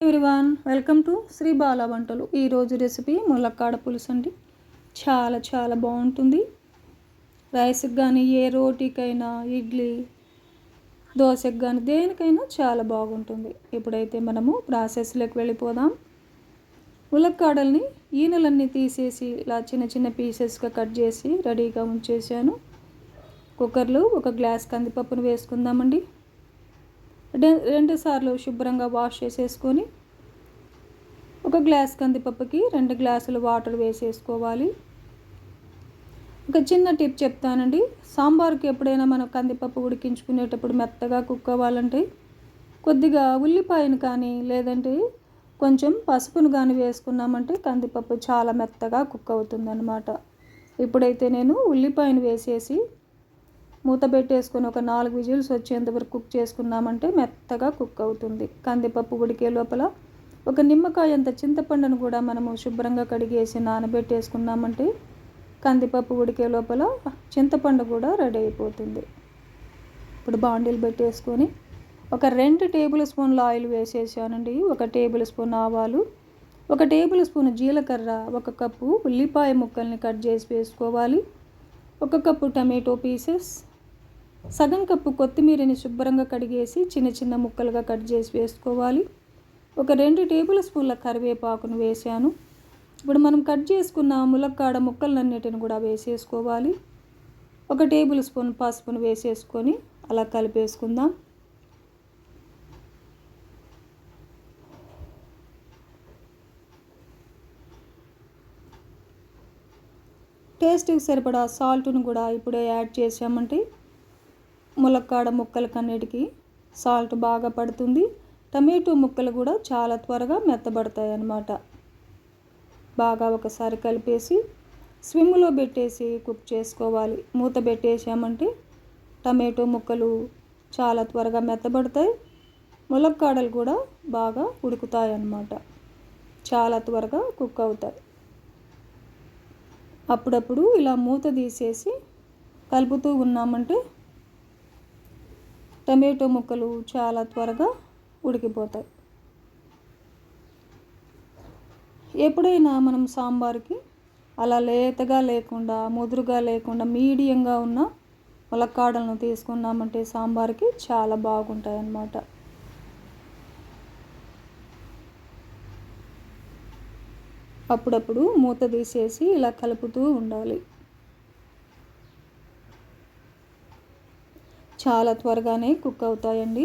Everyone welcome to Sri Bala Vantalu ఈరోజు recipe ములక్కాడ పులుసు అండి. చాలా చాలా బాగుంటుంది. రైస్కి కానీ ఏ రోటీకైనా ఇడ్లీ దోశకి కానీ దేనికైనా చాలా బాగుంటుంది. ఇప్పుడైతే మనము ప్రాసెస్లోకి వెళ్ళిపోదాం. ములక్కాడల్ని ఈనెలన్నీ తీసేసి ఇలా చిన్న చిన్న పీసెస్గా కట్ చేసి రెడీగా ఉంచేసాను కుక్కర్లో ఒక గ్లాస్ కందిపప్పును వేసుకుందామండి. రెండు సార్లు శుభ్రంగా వాష్ చేసేసుకొని ఒక గ్లాస్ కందిపప్పుకి రెండు గ్లాసులు వాటర్ వేసేసుకోవాలి. ఒక చిన్న టిప్ చెప్తానండి. సాంబార్కి ఎప్పుడైనా మనం కందిపప్పు ఉడికించుకునేటప్పుడు మెత్తగా కుక్ అవ్వాలంటే కొద్దిగా ఉల్లిపాయను కానీ లేదంటే కొంచెం పసుపును కానీ వేసుకున్నామంటే కందిపప్పు చాలా మెత్తగా కుక్ అవుతుందన్నమాట. ఇప్పుడైతే నేను ఉల్లిపాయను వేసేసి మూత పెట్టేసుకొని ఒక నాలుగు విజిల్స్ వచ్చేంత వరకు కుక్ చేసుకున్నామంటే మెత్తగా కుక్ అవుతుంది. కందిపప్పు ఉడికే లోపల ఒక నిమ్మకాయ అంత చింతపండును కూడా మనము శుభ్రంగా కడిగేసి నానబెట్టేసుకున్నామంటే కందిపప్పు ఉడికే లోపల చింతపండు కూడా రెడీ అయిపోతుంది. ఇప్పుడు బాండీలు పెట్టేసుకొని ఒక రెండు టేబుల్ స్పూన్ల ఆయిల్ వేసేసానండి. ఒక టేబుల్ స్పూన్ ఆవాలు ఒక టేబుల్ స్పూన్ జీలకర్ర ఒక కప్పు ఉల్లిపాయ ముక్కల్ని కట్ చేసి వేసుకోవాలి. ఒక కప్పు టమాటో పీసెస్ సగం కప్పు కొత్తిమీరని శుభ్రంగా కడిగేసి చిన్న చిన్న ముక్కలుగా కట్ చేసి వేసుకోవాలి. ఒక రెండు టేబుల్ స్పూన్ల కరివేపాకును వేసాను ఇప్పుడు మనం కట్ చేసుకున్న ములక్కాడ ముక్కలన్నిటిని కూడా వేసేసుకోవాలి. ఒక టేబుల్ స్పూన్ పసుపును వేసేసుకొని అలా కలిపేసుకుందాం. టేస్ట్కి సరిపడా సాల్ట్ను కూడా ఇప్పుడే యాడ్ చేసామంటే ములక్కాడ ముక్కలకన్నిటికీ సాల్ట్ బాగా పడుతుంది. టమాటో ముక్కలు కూడా చాలా త్వరగా మెత్తబడతాయి అన్నమాట బాగా ఒకసారి కలిపేసి స్విమ్లో పెట్టేసి కుక్ చేసుకోవాలి. మూత పెట్టేసామంటే టమాటో ముక్కలు చాలా త్వరగా మెత్తబడతాయి. ములక్కాడలు కూడా బాగా ఉడుకుతాయి అన్నమాట చాలా త్వరగా కుక్ అవుతాయి. అప్పుడప్పుడు ఇలా మూత తీసేసి కలుపుతూ ఉన్నామంటే టమాటో ముక్కలు చాలా త్వరగా ఉడికిపోతాయి. ఎప్పుడైనా మనం సాంబార్కి అలా లేతగా లేకుండా ముదురుగా లేకుండా మీడియంగా ఉన్న ములక్కాడలను తీసుకున్నామంటే సాంబార్కి చాలా బాగుంటాయి అన్నమాట అప్పుడప్పుడు మూత తీసేసి ఇలా కలుపుతూ ఉండాలి. చాలా త్వరగానే కుక్ అవుతాయండి.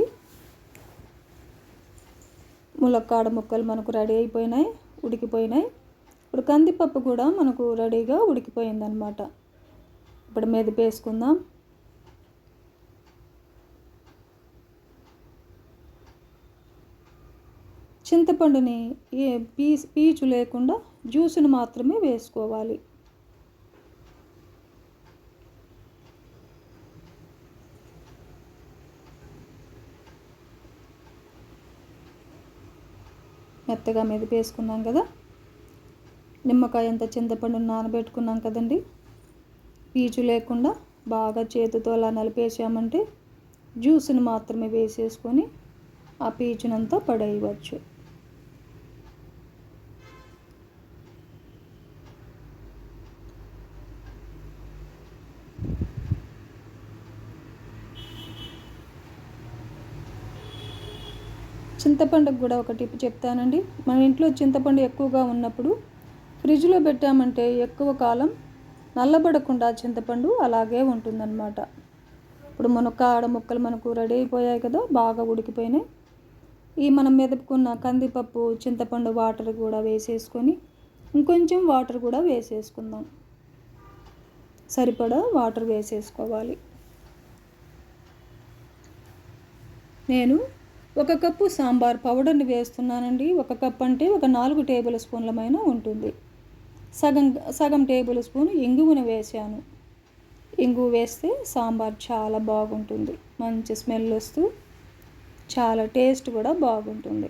ములక్కాడ ముక్కలు మనకు రెడీ అయిపోయినాయి ఉడికిపోయినాయి. ఇప్పుడు కందిపప్పు కూడా మనకు రెడీగా ఉడికిపోయిందనమాట ఇప్పుడు మెదిపేసుకుందాం చింతపండుని ఏ పీ పీచు లేకుండా జ్యూస్ని మాత్రమే వేసుకోవాలి. మెత్తగా మెదిపేసుకున్నాం కదా. నిమ్మకాయ అంత చింతపండు నానబెట్టుకున్నాం కదండి. పీచు లేకుండా బాగా చేతితో అలా నలిపేసామంటే జ్యూస్ని మాత్రమే వేసేసుకొని ఆ పీచునంతా పడేయవచ్చు. చింతపండుకు కూడా ఒక టిప్ చెప్తానండి. మన ఇంట్లో చింతపండు ఎక్కువగా ఉన్నప్పుడు ఫ్రిడ్జ్లో పెట్టామంటే ఎక్కువ కాలం నల్లబడకుండా చింతపండు అలాగే ఉంటుందన్నమాట. ఇప్పుడు మునక్కాడ ముక్కలు మనకు రెడీ అయిపోయాయి కదా బాగా ఉడికిపోయినాయి. ఈ మనం మెదుపుకున్న కందిపప్పు చింతపండు వాటర్ కూడా వేసేసుకొని ఇంకొంచెం వాటర్ కూడా వేసేసుకుందాం. సరిపడా వాటర్ వేసేసుకోవాలి. నేను ఒక కప్పు సాంబార్ పౌడర్ని వేస్తున్నానండి. ఒక కప్ అంటే ఒక నాలుగు టేబుల్ స్పూన్లమైన ఉంటుంది. సగం సగం టేబుల్ స్పూన్ ఇంగువను వేసాను ఇంగు వేస్తే సాంబార్ చాలా బాగుంటుంది. మంచి స్మెల్ వస్తూ చాలా టేస్ట్ కూడా బాగుంటుంది.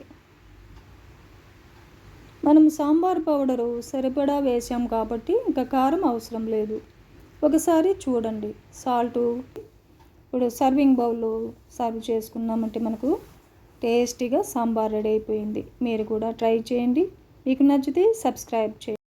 మనం సాంబార్ పౌడరు సరిపడా వేసాం కాబట్టి ఇంకా కారం అవసరం లేదు. ఒకసారి చూడండి. సాల్టు ఇప్పుడు సర్వింగ్ బౌల్లో సర్వ్ చేసుకున్నామంటే మనకు టేస్టీగా సాంబార్ రెడీ అయిపోయింది. మీరు కూడా ట్రై చేయండి. మీకు నచ్చితే సబ్స్క్రైబ్ చేయండి.